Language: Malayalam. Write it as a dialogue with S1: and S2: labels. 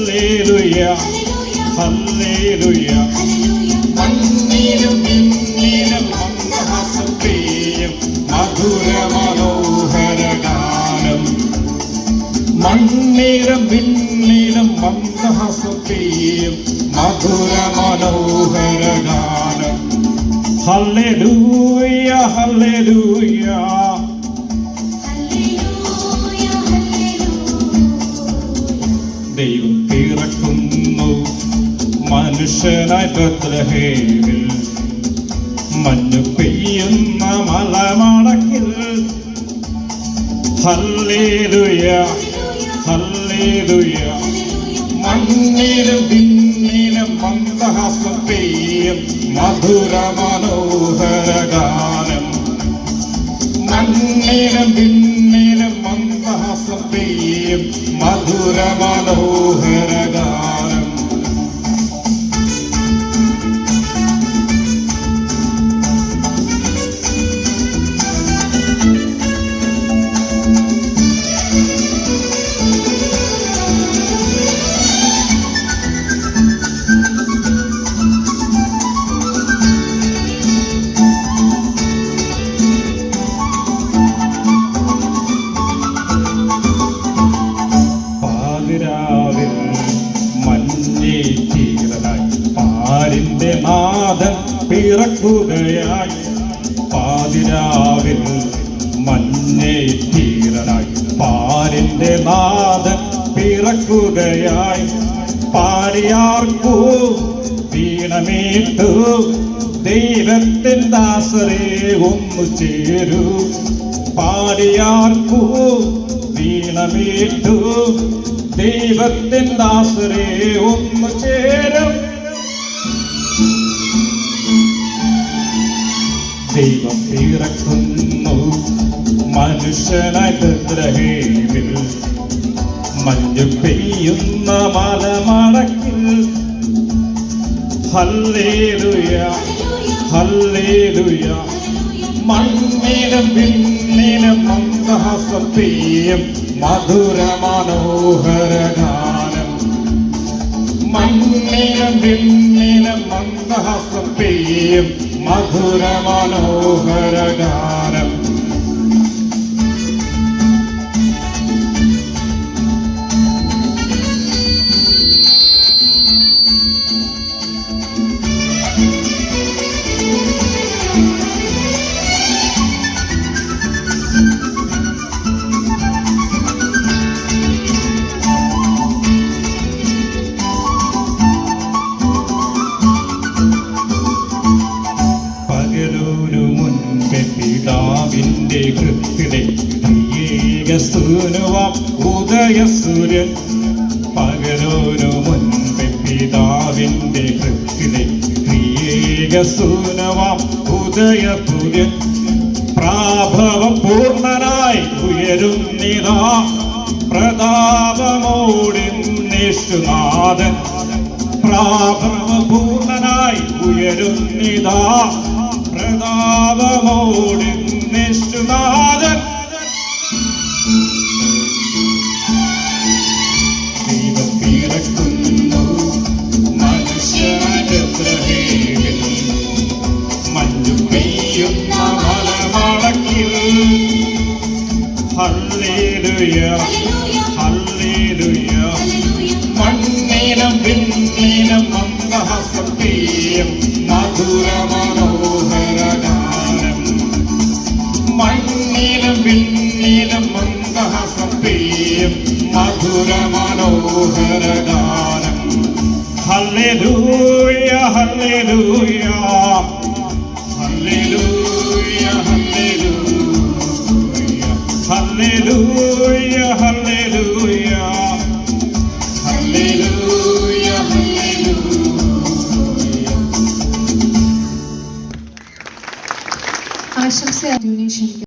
S1: ഹല്ലേലൂയ ഹല്ലേലൂയ മണ്ണിലും പിന്നിലും മന്ദഹാസം പെയ്യും മധുര മനോഹര ഗാനം മണ്ണിലും ഗാനം ഹല്ലേലൂയ ഹല്ലേലൂയ മനുഷ്യനായി ബത്ലഹേമിൽ മഞ്ഞു പെയ്യുന്ന മലമടക്കിൽ. Hallelujah hallelujah. മണ്ണിലും പിന്നിലും മന്ദഹാസം പെയ്യും. മധുര മനോഹര ഗാനം. മണ്ണിലും പിന്നിലും മന്ദഹാസം പെയ്യും. മധുര മനോഹര പിറക്കുകയായി. പാതിരാവിൽ മഞ്ഞേറ്റീരനായി പാലിന്റെ നാഥൻ പിറക്കുകയായി. പാടിയാർക്കൂ വീണമേറ്റു. ദൈവത്തിൻ ദാസരെ ഒന്നു ചേരൂ. പാടിയാർക്കൂ വീണമേറ്റു. ദൈവത്തിൻ ദാസരെ ഒന്നു ചേരും. ദൈവം ഇറക്കുന്നു മനുഷ്യനായിട്ട് ബത്ലഹേമിൽ മഞ്ഞു പെയ്യുന്ന മലമടക്കിൽ. Hallelujah hallelujah. മധുര മനോഹര ഗാനം മണ്ണിലും പിന്നിലും മന്ദഹാസം मधुर मनोहर गा ഉദയസ്തുനുവാം ഉദയസൂര്യൻ. പകരോനു മുൻപെ പിതാവിന്റെ കൃത്യത ത്രിയേകസൂനവാം ഉദയസൂര്യൻ. പ്രാഭവം പൂർണനായി ഉയരുന്നിതാ പ്രതാപമോടി നിഷ്ണാഥൻ പ്രാഭവപൂർണനായി ഉയരുന്നിതാ പ്രതാപമോടി നിഷ്ണാഥൻ മണ്ണിനം പിന്നിനം മന്ദഹസപ്രിയം മധുര മനോഹരഗാനം മണ്ണിനം പിന്നിനം മന്ദഹസപ്രിയം മധുര മനോഹരഗാനം ഹല്ലേലൂയ ഹല്ലേലൂയ.